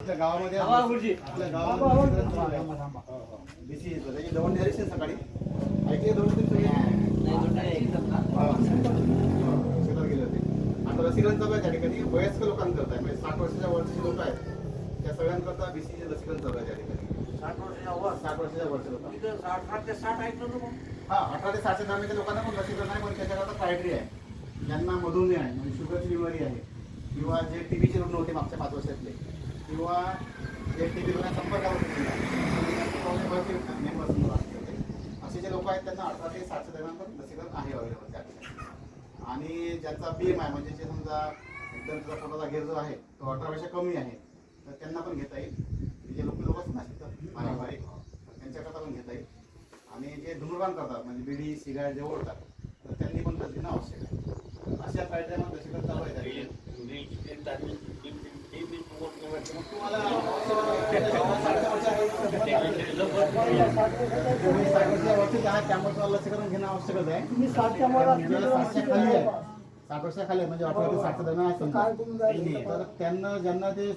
आपल्या गावामध्ये थांबा, गुरुजी. आपल्या गावामध्ये आहे. त्याची दवंडी सकाळी. ऐकली दवंडी तुम्ही हा. शेतात गेले होते. आता लसीकरण चालू आहे त्या ठिकाणी. वयस्कर लोकांकरता म्हणजे साठ वर्षाच्या वरचे लोक आहेत. त्या सगळ्यांकरता बीसीचे लसीकरण चालू आहे त्या ठिकाणी. साठ वर्षाच्या वर? साठ वर्षाच्या वरचे लोक. इथं साठ साठ ते साठ ऐकलं ना मग हा अठरा ते सातशे दरम्यानच्या लोकांना पण लसीकरण आहे पण त्याच्याकरता क्रायटेरिया आहे. ज्यांना मधुमेह आहे म्हणजे शुगरची बिमारी आहे किंवा जे टीबीचे रुग्ण होते मागच्या पाच वर्षातले. किंवा जे टीबी असे जे लोक आहेत त्यांना अठरा ते सातशे दरम्यान पण लसीकरण आहे अवेलेबल त्या आणि ज्यांचा बी एम आहे म्हणजे जे समजा एकदम तुझा स्वतःचा घेर जो आहे तो अठरा पेक्षा कमी आहे तर त्यांना पण घेता येईल. जे लोक लोक असतात ना बारीक बारीक त्यांच्याकरता पण घेता येईल. आणि जे धूम्रपान करतात म्हणजे बिडी सिगारेट जे ओढतात तर त्यांनी पण लस घेणं आवश्यक आहे. अशा कायद्यामध्ये लसीकरण चालू आहे त्या ठिकाणी. मग तुम्हाला तुम्ही साठ वर्षाच्या आहात त्यामुळे तुम्हाला लसीकरण घेणं आवश्यकच आहे मी सातच्या वर म्हणजे सातशे खाली आहे साठ वर्षा खाली म्हणजे अठरा ते साठच्या दरम्यान आहे तर त्यांना ज्यांना ते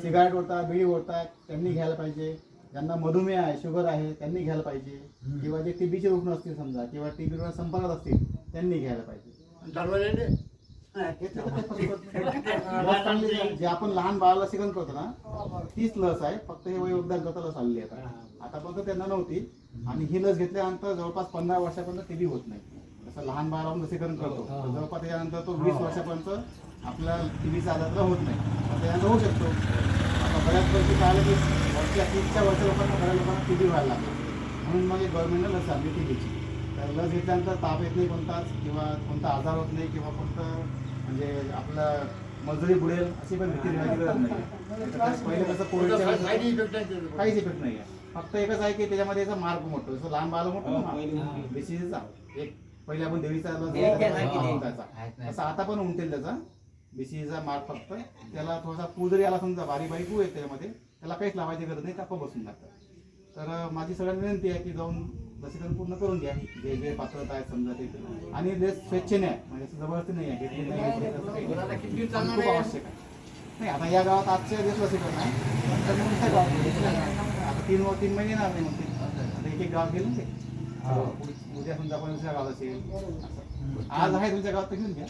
सिगारेट ओढतात बिडी ओढतात त्यांनी घ्यायला पाहिजे ज्यांना मधुमेह आहे शुगर आहे त्यांनी घ्यायला पाहिजे किंवा जे टीबीचे रुग्ण असतील समजा किंवा टीबी रुग्ण संपर्कात असतील त्यांनी घ्यायला पाहिजे लस चांगली आहे. जे आपण लहान बाळाला लसीकरण करतो ना तीच लस आहे. फक्त हे वयोगदान करता लस आलेली आहे आता. आतापर्यंत त्यांना नव्हती. आणि ही लस घेतल्यानंतर जवळपास पंधरा वर्षापर्यंत टीबी होत नाही. जसं लहान बाळाला आपण लसीकरण करतो तर जवळपास त्याच्यानंतर तो वीस वर्षापर्यंत आपल्या टीबीचा आजार होत नाही. तर त्यानंतर होऊ शकतो. आता बऱ्याच परिस्थिती आलं की वरच्या तीसच्या वर्षा लोकांना बऱ्याच लोकांना टीबी व्हायला लागली म्हणून मग गव्हर्नमेंटने लस आणली टीबीची तर लस घेतल्यानंतर ताप येत नाही कोणताच किंवा कोणता आजार होत नाही किंवा कोणतं म्हणजे आपलं मजुरी बुडेल अशी पण भीती राहायची गरज नाही. पहिले कसं कोविडच्या वेळेस काहीच इफेक्ट नाही आहे फक्त एकच आहे की त्याच्यामध्ये याचा मार्क मोठो जसं लहान बाळ मोठो बीसीसीचा एक पहिले आपण देवीचा आहे असं आता पण उमटेल त्याचा बीसीसीचा मार्क फक्त. त्याला थोडासा पू जरी आला समजा बारीक बारीक पू आहे त्याच्यामध्ये त्याला काहीच लावायची गरज नाही टाप बसून लागतात तर माझी सगळ्यांना विनंती आहे की जाऊन लसीकरण पूर्ण करून घ्या. जे जे पात्रता आहेत समजा ते. आणि लस स्वेच्छेने आहे. म्हणजे जबरदस्ती नाही आहे. घेतली नाही घेतली असं काही बरं, आता नाही. किती दिवस पण चालणार खूप आहे? आवश्यक आहे नाही आता या गावात आजच्या दिवस लसीकरण आहे नंतर मग दुसऱ्या गावात घेतलं. आता तीन तीन महिने येणार नाही मग ते आता एक एक गाव गेलं ना ते उद्या समजा आपण दुसऱ्या गावात असेल असं. आज आहे तुमच्या गावात तर घेऊन घ्या